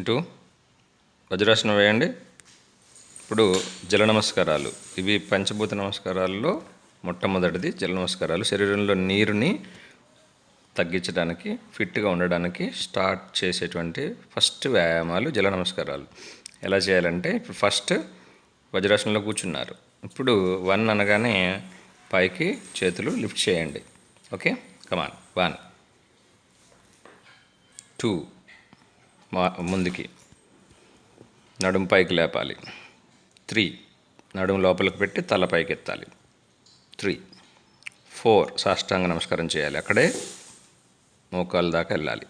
ఇటు వజ్రాసనం వేయండి. ఇప్పుడు జల నమస్కారాలు. ఇవి పంచభూత నమస్కారాల్లో మొట్టమొదటిది జల నమస్కారాలు. శరీరంలో నీరుని తగ్గించడానికి ఫిట్గా ఉండడానికి స్టార్ట్ చేసేటువంటి ఫస్ట్ వ్యాయామాలు జల నమస్కారాలు. ఎలా చేయాలంటే ఇప్పుడు ఫస్ట్ వజ్రాసనంలో కూర్చున్నారు. ఇప్పుడు వన్ అనగానే పైకి చేతులు లిఫ్ట్ చేయండి. Okay? Come on. One. Two. ముందుకి నడుము పైకి లేపాలి. త్రీ నడుము లోపలికి పెట్టి తల పైకి ఎత్తాలి త్రీ ఫోర్ సాష్టాంగ నమస్కారం చేయాలి. అక్కడే మోకాల దాకా వెళ్ళాలి.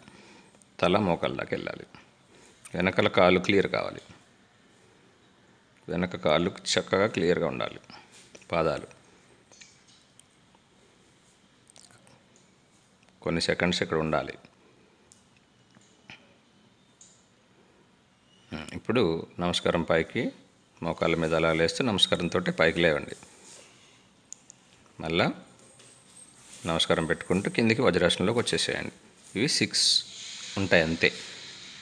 తల మోకాల దాకా వెళ్ళాలి. వెనకల కాళ్ళు క్లియర్ కావాలి. వెనక కాళ్ళు చక్కగా క్లియర్గా ఉండాలి. పాదాలు. కొన్ని సెకండ్స్ ఇక్కడ ఉండాలి. ఇప్పుడు నమస్కారం పైకి మోకాళ్ళ మీద అలా లేస్తే నమస్కారంతో పైకి లేవండి. మళ్ళా నమస్కారం పెట్టుకుంటూ కిందికి వజ్రాసనంలోకి వచ్చేసేయండి. ఇవి సిక్స్ ఉంటాయి అంతే.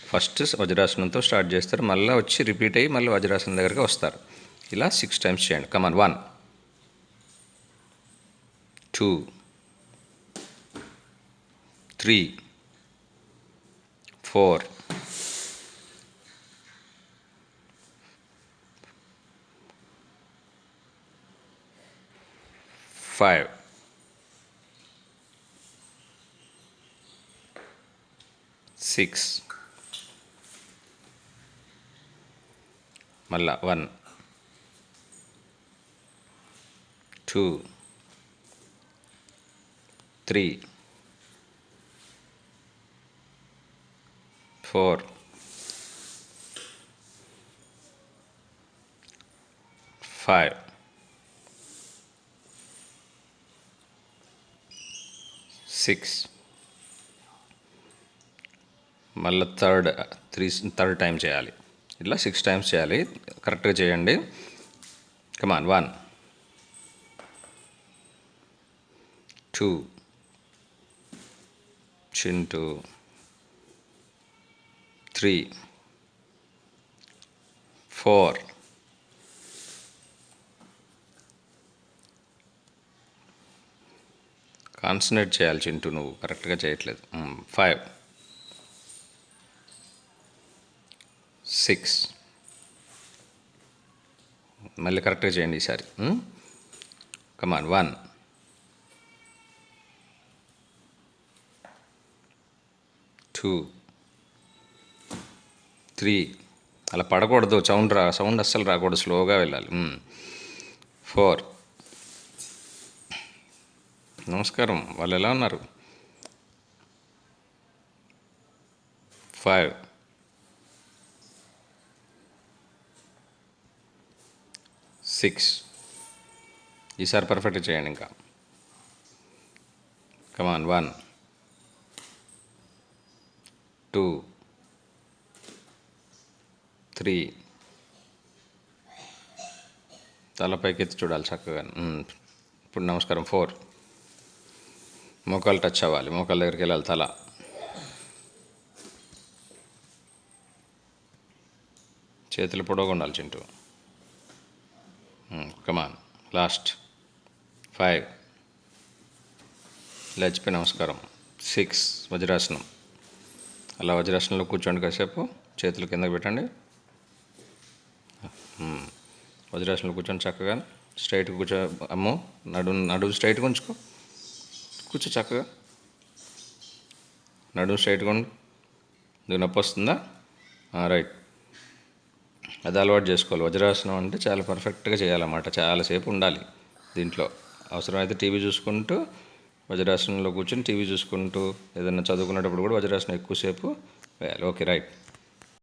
ఫస్ట్ వజ్రాసనంతో స్టార్ట్ చేస్తారు మళ్ళీ వచ్చి రిపీట్ అయ్యి మళ్ళీ వజ్రాసనం దగ్గరికి వస్తారు. ఇలా సిక్స్ టైమ్స్ చేయండి. Come on one two three four five six మళ్ళా one two three four five six మళ్ళీ థర్డ్ త్రీ థర్డ్ టైం చేయాలి. ఇట్లా సిక్స్ టైమ్స్ చేయాలి. కరెక్ట్గా చేయండి. Come on one two Chintu three four concentrate చేయాలి చింటూ నువ్వు కరెక్ట్గా చేయట్లేదు. ఫైవ్ సిక్స్ మళ్ళీ కరెక్ట్గా చేయండి ఈసారి. కమాన్ వన్ టూ త్రీ అలా పడకూడదు. సౌండ్ రా సౌండ్ అస్సలు రాకూడదు. స్లోగా వెళ్ళాలి. ఫోర్ నమస్కారం. వాళ్ళు ఎలా ఉన్నారు? ఫైవ్ సిక్స్ ఈసారి పర్ఫెక్ట్ చేయండి ఇంకా. Come on one two three తలపైకి ఎత్తి చూడాలి చక్కగా. ఇప్పుడు నమస్కారం. ఫోర్ మోకాలు టచ్ అవ్వాలి. మోకాల దగ్గరికి వెళ్ళాలి తల. చేతులు పొడవుగా ఉండాలి చింటూ. కమాన్ లాస్ట్ ఫైవ్ లేచిపోయి నమస్కారం. సిక్స్ వజ్రాసనం. అలా వజ్రాసనంలో కూర్చోండి కాసేపు. చేతులు కిందకి పెట్టండి. Hmm. వజ్రాసనంలో కూర్చొని చక్కగా. స్ట్రైట్ కూర్చో అమ్మో నడు నడుము స్ట్రైట్గా ఉంచుకో. కూర్చో చక్కగా. నడుము స్ట్రైట్గా ఉండు. నీకు నొప్పి వస్తుందా? రైట్. అది అలవాటు చేసుకోవాలి. వజ్రాసనం అంటే చాలా పర్ఫెక్ట్గా చేయాలన్నమాట. చాలాసేపు ఉండాలి దీంట్లో. అవసరమైతే టీవీ చూసుకుంటూ వజ్రాసనంలో కూర్చొని టీవీ చూసుకుంటూ ఏదైనా చదువుకునేటప్పుడు కూడా వజ్రాసనం ఎక్కువసేపు వేయాలి. Okay right.